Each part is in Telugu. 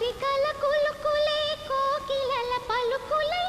కోరికల కులుకులే కోకిలల పలుకులై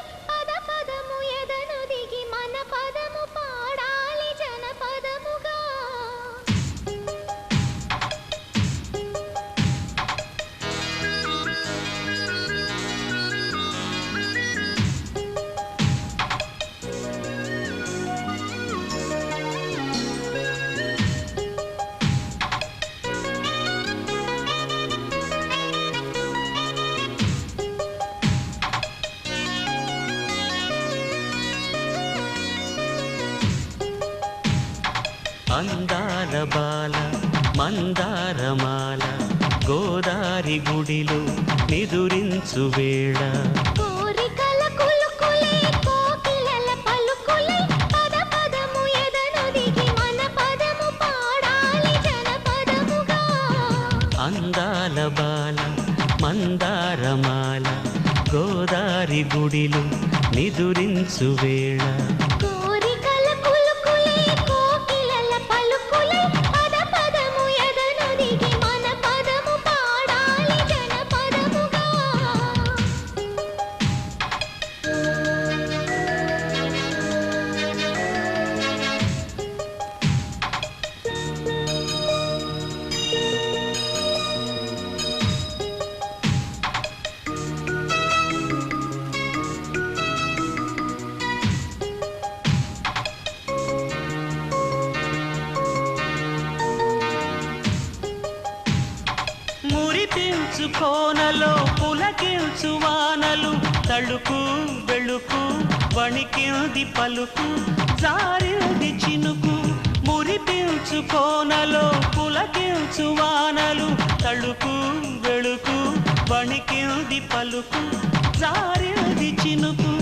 అందాల బాల మందారమాల గోదారి గుడిలో నిదురించు వేళ. అందాల బాల మందారమాల గోదారి గుడిలో నిదురించు వేళ. మురిపించు కోనలో పులకించు వానలు తళుకు వెళుకు వణికింది పలుకు జారింది చినుకు మురిపించు కోనలో పులకించు వానలు తళుకు వెళుకు వణికింది పలుకు జారింది చినుకు.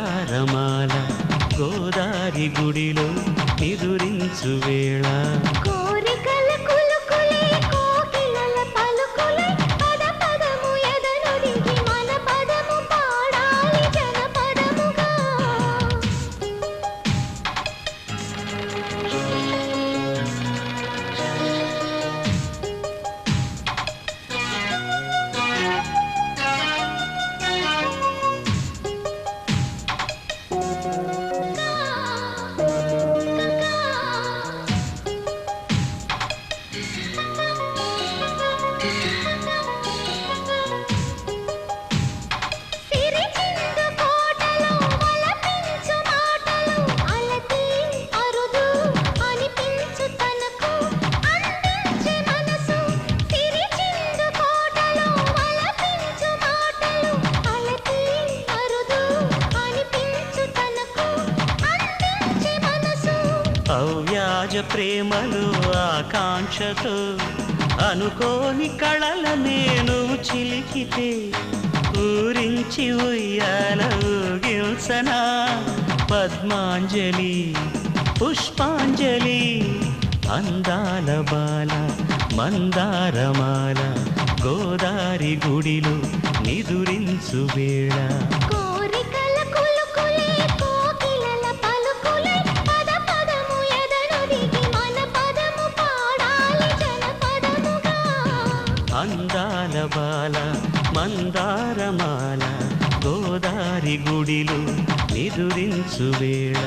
మందారమాల గోదారి గుడిలో నిదురించు వేళ. అవ్యాజ ప్రేమలు ఆకాంక్షతో అనుకోని కళల నేను చిలికితే ఊరించి ఉయ్యాల ఊగిల్సనా? పద్మాంజలి పుష్పాంజలి అందాల బాల మందారమాల గోదారి గుడిలో నిదురించు వేళ. బాల మందారమాల గోదారి గుడిలో నిదురించు వేళ.